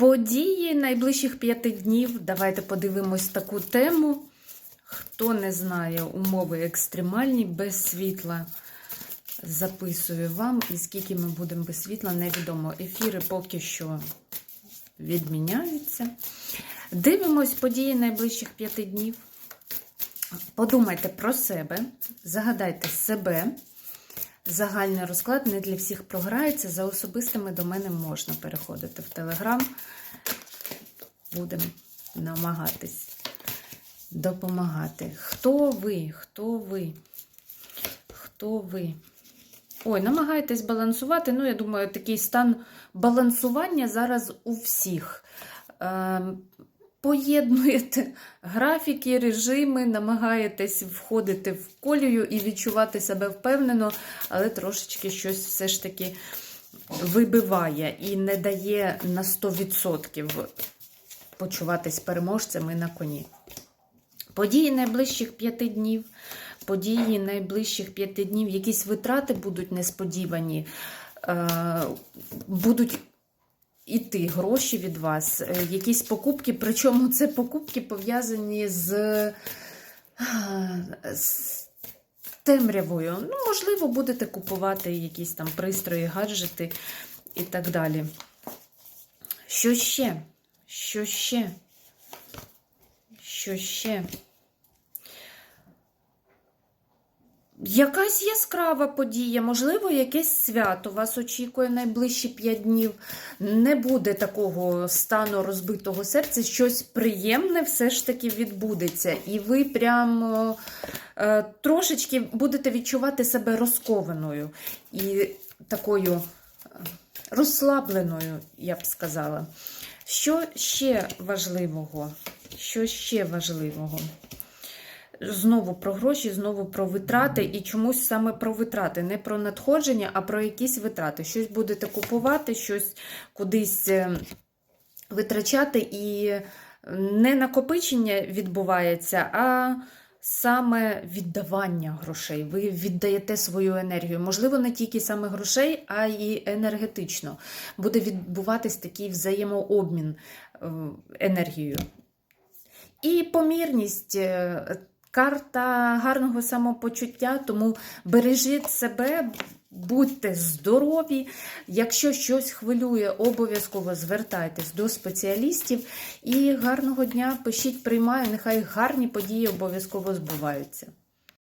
Події найближчих п'яти днів. Давайте подивимось таку тему. Хто не знає умови екстремальні без світла, записую вам. І скільки ми будемо без світла, невідомо. Ефіри поки що відміняються. Дивимось події найближчих п'яти днів. Подумайте про себе, загадайте себе. Загальний розклад не для всіх програється. За особистими до мене можна переходити в Телеграм. Будемо намагатись допомагати. Хто ви? Хто ви? Хто ви? Ой, намагайтесь балансувати. Ну, я думаю, такий стан балансування зараз у всіх. Поєднуєте графіки, режими, намагаєтесь входити в колію і відчувати себе впевнено, але трошечки щось все ж таки вибиває і не дає на 100% почуватись переможцем і на коні. Події найближчих п'яти днів, події найближчих п'яти днів, якісь витрати будуть несподівані, е, будуть іти гроші від вас, е, якісь покупки, причому це покупки пов'язані з, з темрявою. Ну, можливо, будете купувати якісь там пристрої, гаджети і так далі. Що ще? Що ще? Що ще? Якась яскрава подія, можливо, якесь свято вас очікує найближчі 5 днів. Не буде такого стану розбитого серця, щось приємне все ж таки відбудеться. І ви прямо е, трошечки будете відчувати себе розкованою і такою е, розслабленою, я б сказала. Що ще важливого? Що ще важливого? Знову про гроші, знову про витрати, і чомусь саме про витрати. Не про надходження, а про якісь витрати. Щось будете купувати, щось кудись е, витрачати, і не накопичення відбувається, а саме віддавання грошей. Ви віддаєте свою енергію. Можливо, не тільки саме грошей, а й енергетично. Буде відбуватись такий взаємообмін е, енергією. І помірність. Карта гарного самопочуття, тому бережіть себе, будьте здорові. Якщо щось хвилює, обов'язково звертайтесь до спеціалістів. І гарного дня пишіть, приймаю, нехай гарні події обов'язково збуваються.